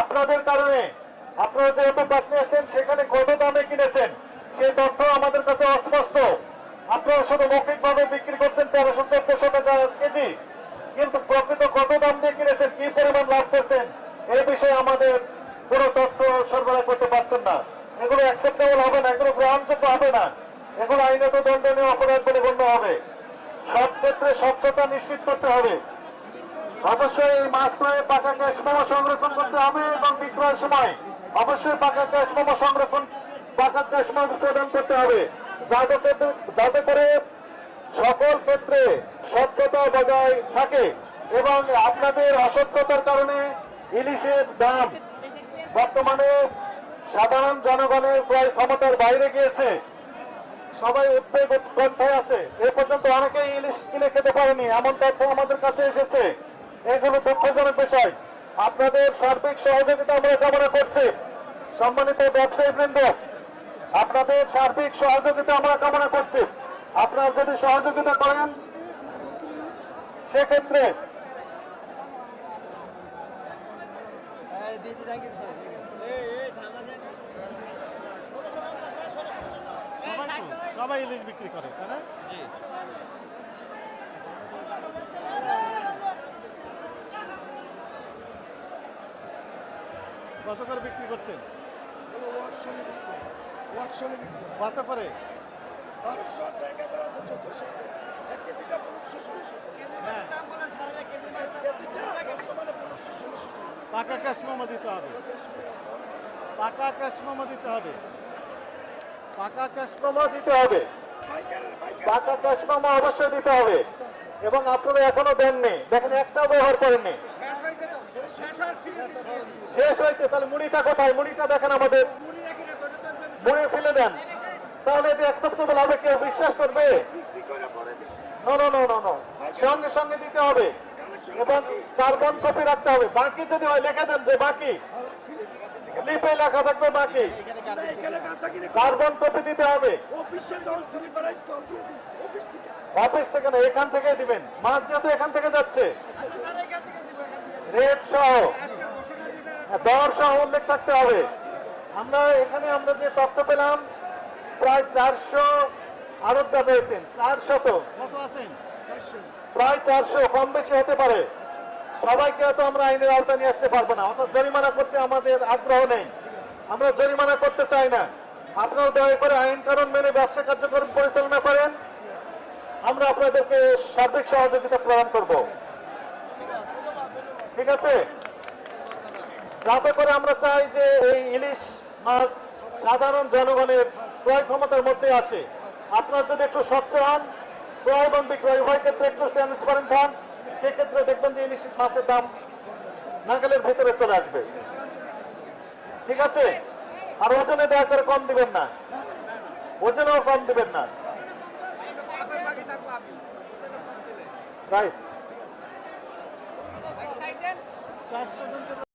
আপনাদের কারণে আপনারা যেহেতু বাস নিয়েছেন সেখানে কত দামে কিনেছেন? সেই তথ্য আমাদের কাছে অস্পষ্ট। আপনারা শুধু মৌখিকভাবে বিক্রি করছেন তেরোশো চোদ্দশো টাকা কেজি। কিন্তু প্রকৃত কত দাম দিয়ে কিনেছেন, কি পরিমাণ লাভ করছেন এই বিষয়ে আমাদের কোনো তথ্য সরবরাহ করতে পারছেন না। এগুলো অ্যাকসেপ্টেবল হবে না, এগুলো গ্রহণযোগ্য হবে না। এগুলো আইনত দণ্ডনীয় অপরাধ বলে গণ্য হবে। সব ক্ষেত্রে স্বচ্ছতা নিশ্চিত করতে হবে। অবশ্যই মাছ ক্রয়ে পাকা ক্যাশ মোমো সংরক্ষণ করতে হবে এবং বিক্রয়ের সময় অবশ্যই পাকা ক্যাশ মোমো সংরক্ষণ, পাকা ক্যাশ মোমো প্রদান করতে হবে। যাতে যাতে করে সকল ক্ষেত্রে স্বচ্ছতা বজায় থাকে এবং আপনাদের অস্বচ্ছতার কারণে ইলিশের দাম বর্তমানে সাধারণ জনগণের প্রায় ক্ষমতার বাইরে গিয়েছে। সবাই উদ্বেগ উৎকণ্ঠায় আছে। এ পর্যন্ত অনেকেই ইলিশ কিনে খেতে পারেনি এমন তথ্য আমাদের কাছে এসেছে। এগুলো দুঃখজনক বিষয়। আপনাদের সার্বিক সহযোগিতা আমরা কামনা করছি। সম্মানিত ব্যবসায়ী বৃন্দ আপনাদের সার্বিক সহযোগিতা আমরা কামনা করছি। আপনারা যদি সহযোগিতা করেন সেক্ষেত্রে সবাই ইলিশ বিক্রি করে তাই না কত করে বিক্রি করছেন হলো ওয়াকশনে বিক্রি ওয়াকশনে বিক্রি কত করে বারোশো আছে এক হাজার আছে চোদ্দশো আছে এক কেজিটা পনেরোশো ষোলোশো চলে হ্যাঁ বর্তমানে পনেরোশো ষোলোশো চলে। পাকা ক্যাশ দিতে হবে। পাকা ক্যাশ দিতে হবে। পাকা ক্যাশ দিতে হবে। পাকা ক্যাশ অবশ্যই দিতে হবে। এবং আপনারা এখনও দেননি। দেখেন একটাও ব্যবহার করেননি। শেষ হয়েছে, তাহলে মুড়িটা কোথায়? মুড়িটা দেখেন আমাদের। মুড়ি ফেলে দেন। তাহলে এটা অ্যাকসেপ্টেবল হবে, কেউ বিশ্বাস করবে? সঙ্গে সঙ্গে দিতে হবে। এবং কার্বন কপি রাখতে হবে। বাকি যদি হয়, লিখে দেন যে বাকি। স্লিপে লেখা থাকবে বাকি। কার্বন কপি দিতে হবে। অফিসে থেকে না, এখান থেকে দিবেন। মাছ যেহেতু এখান থেকে যাচ্ছে। রেট সহ। হ্যাঁ, দর সহ উল্লেখ থাকতে হবে। আমরা এখানে আমরা যে তথ্য পেলাম প্রায় চারশো আরোগ্যা পেয়েছেন চারশত। কত আছেন? প্রায় চারশো কম বেশি হতে পারে। সবাইকে তো আমরা আইনের আওতা নিয়ে আসতে পারব না অর্থাৎ জরিমানা করতে আমাদের আগ্রহ নেই। আমরা জরিমানা করতে চাই না। আপনারা দয়া করে আইন কানুন মেনে ব্যবসা কার্যক্রম পরিচালনা করেন। আমরা আপনাদেরকে সার্বিক সহযোগিতা প্রদান করব। ঠিক আছে? যাতে করে আমরা চাই যে এই ইলিশ মাছ সাধারণ জনগণের ক্রয় ক্ষমতার মধ্যে আসে। আপনারা যদি একটু স্বচ্ছ হন ক্রয় এবং বিক্রয় উভয় ক্ষেত্রে একটু ট্রান্সপারেন্ট হন সেক্ষেত্রে দেখবেন যে ইলিশ মাছের দাম নাগালের ভিতরে চলে আসবে। ঠিক আছে? আর ওজনে দয়া করে কম দিবেন না। ওজনেও কম দিবেন না। রাইট জন